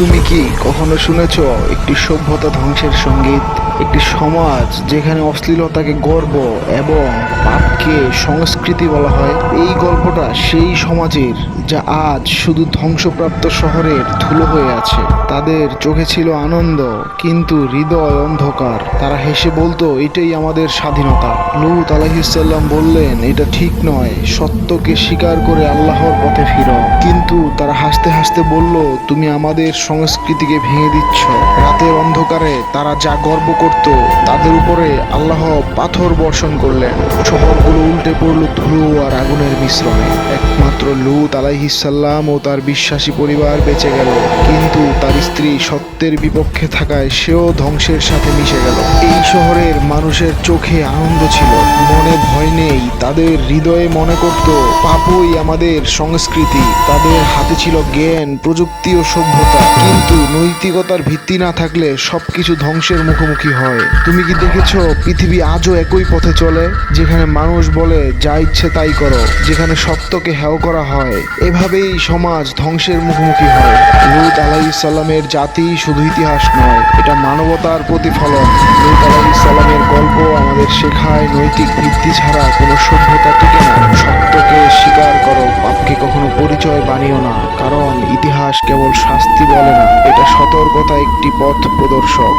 তুমি কি কখনো শুনেছ একটি সভ্যতা ধ্বংসের সংগীত? একটি সমাজ যেখানে অশ্লীলতাকে গর্ব এবং পাপকে সংস্কৃতি বলা হয়। এই গল্পটা সেই সমাজের যা আজ শুধু ধ্বংসপ্রাপ্ত শহরের ধুলো হয়ে আছে। তাদের চোখে ছিল আনন্দ, কিন্তু হৃদয় অন্ধকার। তারা হেসে বলতো, এটাই আমাদের স্বাধীনতা। লুত আলাহিসাল্লাম বললেন, এটা ঠিক নয়। সত্যকে স্বীকার করে আল্লাহর পথে ফিরো। কিন্তু তারা হাসতে হাসতে বলল, তুমি আমাদের সংস্কৃতিকে ভেঙে দিচ্ছ। রাতের অন্ধকারে তারা যা গর্ব করত তাদের উপরে আল্লাহ পাথর বর্ষণ করলেন। শহরগুলো উল্টে পড়ল ধুলো আর আগুনের মিশ্রণে। একমাত্র লুত আলাইহিসাল্লাম ও তার বিশ্বাসী পরিবার বেঁচে গেল। কিন্তু তার স্ত্রী সত্যের বিপক্ষে থাকায় সেও ধ্বংসের সাথে মিশে গেল। এই শহরের মানুষের চোখে আনন্দ ছিল। মনে ভয় নেই, তাদের হৃদয়ে মনে করত, পাপই আমাদের সংস্কৃতি। তাদের হাতে ছিল জ্ঞান, প্রযুক্তি ও সভ্যতা। কিন্তু নৈতিকতার ভিত্তি না থাকলে সবকিছু ধ্বংসের মুখোমুখি হয়। তুমি কি দেখেছ? পৃথিবী আজও একই পথে চলে, যেখানে মানুষ বলে, যা ইচ্ছে তাই করো। যেখানে সত্যকে হেয় করা হয়। এভাবেই সমাজ ধ্বংসের মুখোমুখি হয়। লুত আলাইসাল্লামের জাতি শুধু ইতিহাস নয়, এটা মানবতার প্রতিফলন। লুত আলাইসাল্লামের গল্প আমাদের শেখায় নৈতিক ভিত্তি ছাড়া কোনো সভ্যতা টিকে না। সত্যকে স্বীকার করো, পাপকে কখনো পরিচয় বানিও না, কারণ ইতিহাস কেবল শাস্তি বলে না, এটা সতর্কতা একটি পথ প্রদর্শক।